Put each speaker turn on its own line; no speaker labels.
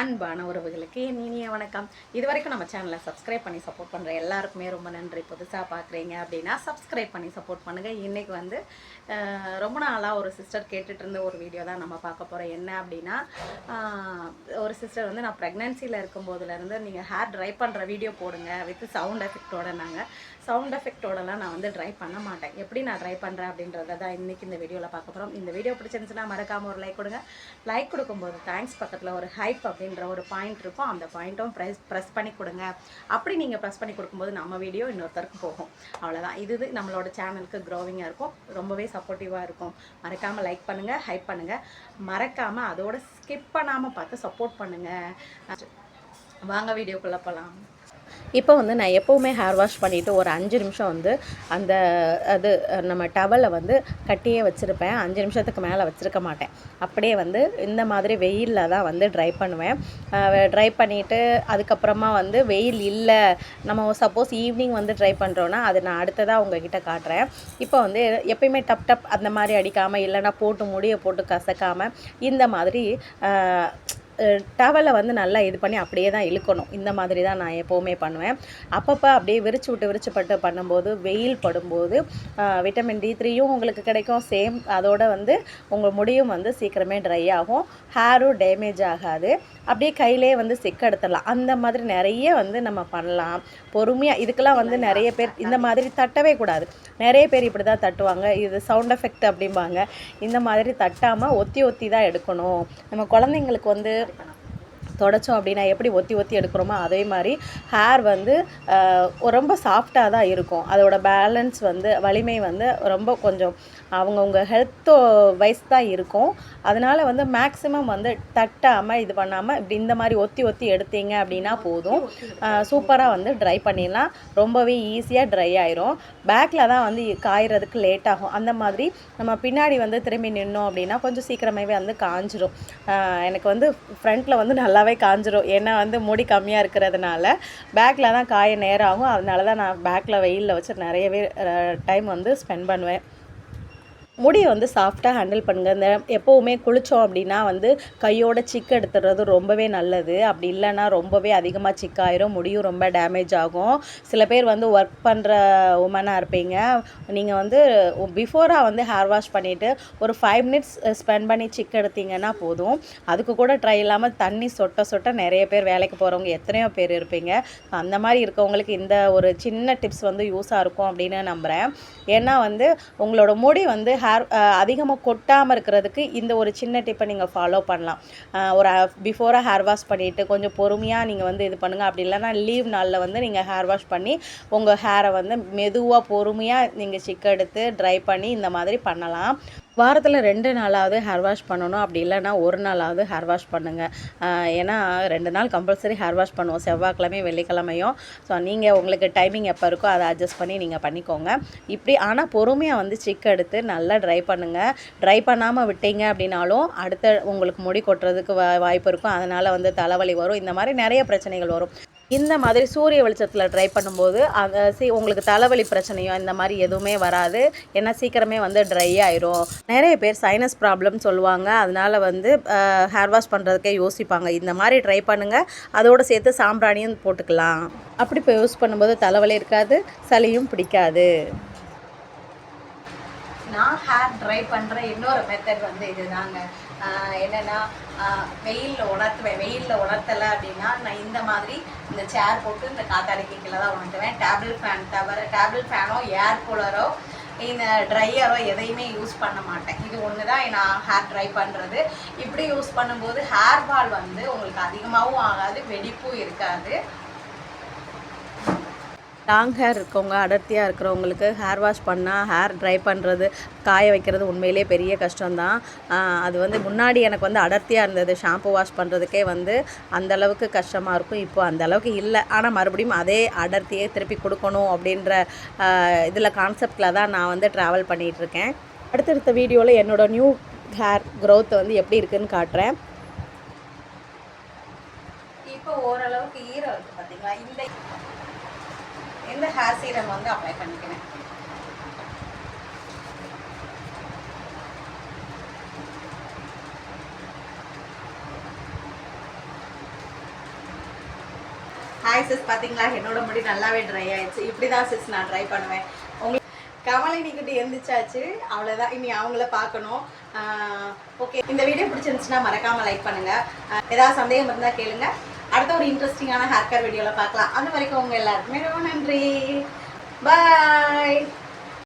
அன்பான உறவுகளுக்கு என் இனிய வணக்கம். இது வரைக்கும் நம்ம சேனலை சப்ஸ்கிரைப் பண்ணி சப்போர்ட் பண்ணுற எல்லாருக்குமே ரொம்ப நன்றி. புதுசாக பார்க்குறீங்க அப்படின்னா சப்ஸ்கிரைப் பண்ணி சப்போர்ட் பண்ணுங்கள் இன்றைக்கி வந்து ரொம்ப நாளாக ஒரு சிஸ்டர் கேட்டுட்டு இருந்த ஒரு வீடியோ தான் நம்ம பார்க்க போகிறோம் என்ன அப்படின்னா ஒரு சிஸ்டர் வந்து நான் ப்ரெக்னென்சியில் இருக்கும்போதுலேருந்து நீங்கள் ஹேர் ட்ரை பண்ணுற வீடியோ போடுங்க வித் சவுண்ட் எஃபெக்டோட நாங்கள் சவுண்ட் எஃபெக்டோடலாம் நான் வந்து ட்ரை பண்ண மாட்டேன். எப்படி நான் ட்ரை பண்ணுறேன் அப்படின்றத தான் இன்றைக்கி இந்த வீடியோவில் பார்க்க போகிறோம் இந்த வீடியோ பிடிச்சிருந்துச்சுன்னா மறக்காமல் ஒரு லைக் கொடுங்க. லைக் கொடுக்கும்போது தேங்க்ஸ் பக்கத்தில் ஒரு ஹைப் அப்படின்ற ஒரு பாயிண்ட் இருக்கும். அந்த பாயிண்ட்டும் ப்ரெஸ் ப்ரெஸ் பண்ணி கொடுங்க. அப்படி நீங்கள் ப்ரெஸ் பண்ணி கொடுக்கும்போது நம்ம வீடியோ இன்னொருத்தருக்கு போகும். அவ்வளோதான் இது இது நம்மளோட சேனலுக்கு க்ரோவிங்காக இருக்கும். ரொம்பவே சப்போர்ட்டிவாக இருக்கும். மறக்காமல் லைக் பண்ணுங்கள் ஹைப் பண்ணுங்கள் மறக்காமல் அதோட ஸ்கிப் பண்ணாமல் பார்த்து சப்போர்ட் பண்ணுங்கள் வாங்க வீடியோக்குள்ளே போகலாம் இப்போ வந்து நான் எப்போவுமே ஹேர் வாஷ் பண்ணிவிட்டு ஒரு அஞ்சு நிமிஷம் வந்து அந்த அது நம்ம டவலை வந்து கட்டியே வச்சுருப்பேன். அஞ்சு நிமிஷத்துக்கு மேலே வச்சுருக்க மாட்டேன். அப்படியே வந்து இந்த மாதிரி வெயிலில் தான் வந்து ட்ரை பண்ணுவேன். ட்ரை பண்ணிவிட்டு அதுக்கப்புறமா வந்து வெயில் இல்லை நம்ம சப்போஸ் ஈவினிங் வந்து ட்ரை பண்ணுறோன்னா அது நான் அடுத்ததாக உங்ககிட்ட காட்டுறேன். இப்போ வந்து எப்பயுமே டப் டப் அந்த மாதிரி அடிக்காமல் இல்லைன்னா போட்டு முடியை போட்டு கசக்காமல் இந்த மாதிரி டவலை வந்து நல்லா இது பண்ணி அப்படியே தான் இழுக்கணும். இந்த மாதிரி தான் நான் எப்போவுமே பண்ணுவேன். அப்பப்போ அப்படியே விரிச்சு விட்டு விரிச்சு பட்டு பண்ணும்போது வெயில் படும்போது விட்டமின் டி த்ரீயும் உங்களுக்கு கிடைக்கும். சேம் அதோட வந்து உங்கள் முடியும் வந்து சீக்கிரமே ட்ரை ஆகும். ஹேரும் டேமேஜ் ஆகாது. அப்படியே கையிலே வந்து சிக்கெடுத்துடலாம் அந்த மாதிரி நிறைய வந்து நம்ம பண்ணலாம். பொறுமையாக இதுக்கெல்லாம் வந்து நிறைய பேர் இந்த மாதிரி தட்டவே கூடாது. நிறைய பேர் இப்படி தான் தட்டுவாங்க. இது சவுண்ட் எஃபெக்ட் அப்படிம்பாங்க. இந்த மாதிரி தட்டாமல் ஒத்தி ஒத்தி தான் எடுக்கணும். நம்ம குழந்தைங்களுக்கு வந்து ahorita no. தொடச்சோம் அப்படின்னா எப்படி ஒத்தி ஒத்தி எடுக்கிறோமோ அதே மாதிரி ஹேர் வந்து ரொம்ப சாஃப்டாக தான் இருக்கும். அதோட பேலன்ஸ் வந்து வலிமை வந்து ரொம்ப கொஞ்சம் அவங்கவுங்க ஹெல்த்தோ வைஸ் தான் இருக்கும். அதனால் வந்து மேக்ஸிமம் வந்து தட்டாமல் இது பண்ணாமல் இப்படி இந்த மாதிரி ஒத்தி ஒத்தி எடுத்தீங்க அப்படின்னா போதும். சூப்பராக வந்து ட்ரை பண்ணிடலாம். ரொம்பவே ஈஸியாக ட்ரை ஆயிரும். பேக்கில் தான் வந்து காயறதுக்கு லேட் ஆகும். அந்த மாதிரி நம்ம பின்னாடி வந்து திரும்பி நின்னோம் அப்படின்னா கொஞ்சம் சீக்கிரமாகவே வந்து காஞ்சிரும். எனக்கு வந்து ஃப்ரண்ட்டில் வந்து நல்லாவே காஞ்சிரும். ஏன்னா வந்து முடி கம்மியாக இருக்கிறதுனால பேக்கில் தான் காய நேரம் ஆகும். அதனால தான் நான் பேக்கில் வெயிலில் வச்சு நிறையவே டைம் வந்து ஸ்பெண்ட் பண்ணுவேன். முடியை வந்து சாஃப்டாக ஹேண்டில் பண்ணுங்கள் இந்த எப்போவுமே குளித்தோம் அப்படின்னா வந்து கையோட சிக்கு எடுத்துடுறது ரொம்பவே நல்லது. அப்படி இல்லைன்னா ரொம்பவே அதிகமாக சிக்காயிரும் முடியும் ரொம்ப டேமேஜ் ஆகும். சில பேர் வந்து ஒர்க் பண்ணுற உமனாக இருப்பீங்க. நீங்கள் வந்து பிஃபோராக வந்து ஹேர் வாஷ் பண்ணிவிட்டு ஒரு ஃபைவ் மினிட்ஸ் ஸ்பெண்ட் பண்ணி சிக்கு எடுத்தீங்கன்னா போதும். அதுக்கு கூட ட்ரை இல்லாமல் தண்ணி சொட்ட சொட்ட நிறைய பேர் வேலைக்கு போகிறவங்க எத்தனையோ பேர் இருப்பீங்க. அந்த மாதிரி இருக்கவங்களுக்கு இந்த ஒரு சின்ன டிப்ஸ் வந்து யூஸாக இருக்கும் அப்படின்னு நம்புகிறேன் ஏன்னா வந்து உங்களோட முடி வந்து ஹேர் அதிகமாக கொட்டாமல் இருக்கிறதுக்கு இந்த ஒரு சின்ன டிப்பை நீங்கள் ஃபாலோ பண்ணலாம். ஒரு பிஃபோராக ஹேர் வாஷ் பண்ணிவிட்டு கொஞ்சம் பொறுமையாக நீங்கள் வந்து இது பண்ணுங்கள் அப்படி இல்லைன்னா லீவ் நாளில் வந்து நீங்கள் ஹேர் வாஷ் பண்ணி உங்கள் ஹேரை வந்து மெதுவாக பொறுமையாக நீங்கள் சிக்க எடுத்து ட்ரை பண்ணி இந்த மாதிரி பண்ணலாம். வாரத்தில் ரெண்டு நாளாவது ஹேர் வாஷ் பண்ணணும். அப்படி இல்லைன்னா ஒரு நாளாவது ஹேர் வாஷ் பண்ணுங்கள் ஏன்னா ரெண்டு நாள் கம்பல்சரி ஹேர் வாஷ் பண்ணுவோம். செவ்வாய்க்கிழமையும் வெள்ளிக்கிழமையும். ஸோ நீங்கள் உங்களுக்கு டைமிங் எப்போ இருக்கோ அதை அட்ஜஸ்ட் பண்ணி நீங்கள் பண்ணிக்கோங்க. இப்படி ஆனால் பொறுமையாக வந்து சிக் எடுத்து நல்லா ட்ரை பண்ணுங்கள் ட்ரை பண்ணாமல் விட்டீங்க அப்படின்னாலும் அடுத்த உங்களுக்கு முடி கொட்டுறதுக்கு வா வாய்ப்பு இருக்கும். அதனால் வந்து தலைவலி வரும். இந்த மாதிரி நிறைய பிரச்சனைகள் வரும். இந்த மாதிரி சூரிய வெளிச்சத்தில் ட்ரை பண்ணும்போது அந்த சி உங்களுக்கு தலைவலி பிரச்சனையோ இந்த மாதிரி எதுவுமே வராது. ஏன்னா சீக்கிரமே வந்து ட்ரை ஆயிரும். நிறைய பேர் சைனஸ் ப்ராப்ளம் சொல்லுவாங்க. அதனால வந்து ஹேர் வாஷ் பண்ணுறதுக்கே யோசிப்பாங்க. இந்த மாதிரி ட்ரை பண்ணுங்கள் அதோடு சேர்த்து சாம்பிராணியும் போட்டுக்கலாம். அப்படி இப்போ யூஸ் பண்ணும்போது தலைவலி இருக்காது சளியும் பிடிக்காது. நான் ஹேர் ட்ரை பண்ணுற இன்னொரு மெத்தட் வந்து இதுதாங்க. என்னென்னா வெயிலில் உணர்த்துவேன் வெயிலில் உணர்த்தலை அப்படின்னா நான் இந்த மாதிரி இந்த சேர் போட்டு இந்த காத்தாடிக்கு கீழே தான் உணர்த்துவேன். டேபிள் ஃபேன் தவிர டேபிள் ஃபேனோ ஏர் கூலரோ இந்த ட்ரையரோ எதையுமே யூஸ் பண்ண மாட்டேன். இது ஒன்று தான் நான் ஹேர் ட்ரை பண்ணுறது இப்படி யூஸ் பண்ணும்போது ஹேர் ஃபால் வந்து உங்களுக்கு அதிகமாகவும் ஆகாது வெடிப்பும் இருக்காது. லாங் ஹேர் இருக்கவங்க அடர்த்தியாக இருக்கிறவங்களுக்கு ஹேர் வாஷ் பண்ணால் ஹேர் ட்ரை பண்ணுறது காய வைக்கிறது உண்மையிலே பெரிய கஷ்டம்தான். அது வந்து முன்னாடி எனக்கு வந்து அடர்த்தியாக இருந்தது. ஷாம்பு வாஷ் பண்ணுறதுக்கே வந்து அந்தளவுக்கு கஷ்டமாக இருக்கும். இப்போ அந்த அளவுக்கு இல்லை. ஆனால் மறுபடியும் அதே அடர்த்தியே திருப்பி கொடுக்கணும் அப்படின்ற இதில் கான்செப்டில் தான் நான் வந்து ட்ராவல் பண்ணிகிட்ருக்கேன் அடுத்தடுத்த வீடியோவில் என்னோட நியூ ஹேர் க்ரோத் வந்து எப்படி இருக்குதுன்னு காட்டுறேன். இப்போ ஓரளவுக்கு ஈரம் இருக்குது பார்த்தீங்களா இந்த இந்த ஹேர் சீரம் வந்து அப்ளை பண்ணிக்கிறேன். ஹாய் சிஸ் பார்த்தீங்களா என்னோட முடி நல்லாவே ட்ரை ஆயிடுச்சு. இப்படி தான் சிஸ் நான் ட்ரை பண்ணுவேன். உங்களுக்கு கமலினி குட்டி எந்திரிச்சாச்சு. அவ்வளோதான் இனி அவங்கள பார்க்கணும். ஓகே இந்த வீடியோ பிடிச்சிருந்துச்சுன்னா மறக்காமல் லைக் பண்ணுங்கள் ஏதாவது சந்தேகம் இருந்தால் கேளுங்க. அடுத்த ஒரு இன்ட்ரெஸ்டிங்கான ஹேர் கேர் வீடியோவில் பார்க்கலாம். அது வரைக்கும் உங்கள் எல்லாருக்குமே ரொம்ப நன்றி. பாய்